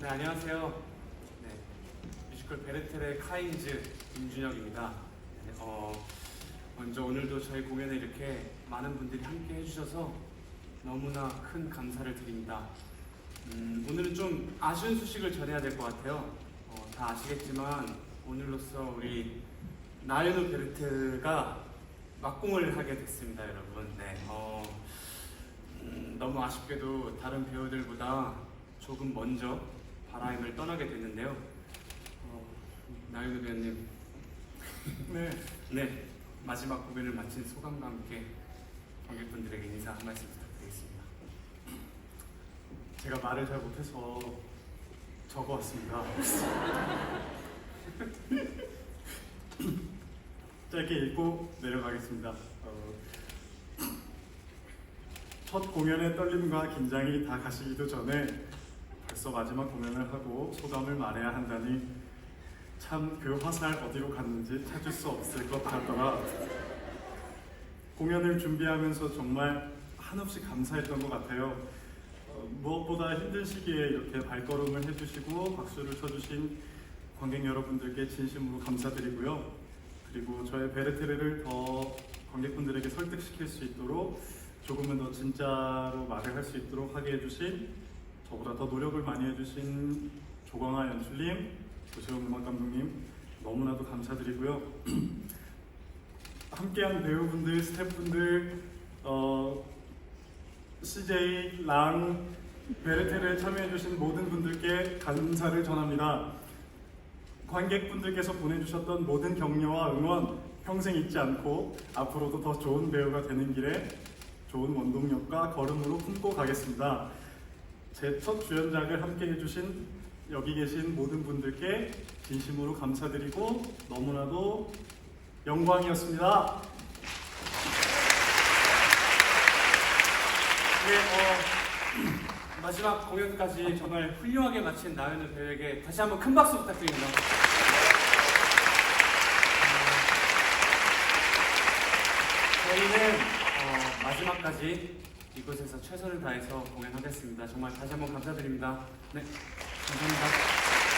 네, 안녕하세요. 네, 뮤지컬 베르텔의 카인즈 임준혁입니다. 네, 어, 먼저 오늘도 저희 공연에 이렇게 많은 분들이 함께 해주셔서 너무나 큰 감사를 드립니다. 음, 오늘은 좀 아쉬운 소식을 전해야 될 것 같아요. 어, 다 아시겠지만 오늘로써 우리 나연우 베르트가 막공을 하게 됐습니다, 여러분. 네, 어, 음, 너무 아쉽게도 다른 배우들보다 조금 먼저 바라임을 떠나게 됐는데요. 어, 나윤우 배우님, 네, 네 마지막 공연을 마친 소감과 함께 관객분들에게 인사 한 말씀 부탁드리겠습니다. 제가 말을 잘 못해서 적어왔습니다. 짧게 읽고 내려가겠습니다. 어, 첫 공연의 떨림과 긴장이 다 가시기도 전에 벌써 마지막 공연을 하고 소감을 말해야 한다니 참 그 화살 어디로 갔는지 찾을 수 없을 것 같더라. 공연을 준비하면서 정말 한없이 감사했던 것 같아요. 어, 무엇보다 힘든 시기에 이렇게 발걸음을 해주시고 박수를 쳐주신 관객 여러분들께 진심으로 감사드리고요. 그리고 저의 베르테르를 더 관객분들에게 설득시킬 수 있도록 조금은 더 진짜로 말을 할 수 있도록 하게 해주신 저보다 더 노력을 많이 해주신 조광아 연출님, 조세훈 음악 감독님 너무나도 감사드리고요. 함께한 배우분들, 스태프분들, 어, CJ, 랑, 베르테르에 참여해주신 모든 분들께 감사를 전합니다. 관객분들께서 보내주셨던 모든 격려와 응원 평생 잊지 않고 앞으로도 더 좋은 배우가 되는 길에 좋은 원동력과 걸음으로 품고 가겠습니다. 제 첫 주연작을 함께 해주신 여기 계신 모든 분들께 진심으로 감사드리고 너무나도 영광이었습니다. 네, 어, 마지막 공연까지 정말 훌륭하게 마친 나연우 배우에게 다시 한번 큰 박수 부탁드립니다. 어, 저희는 어, 마지막까지 이곳에서 최선을 다해서 공연하겠습니다. 정말 다시 한번 감사드립니다. 네, 감사합니다.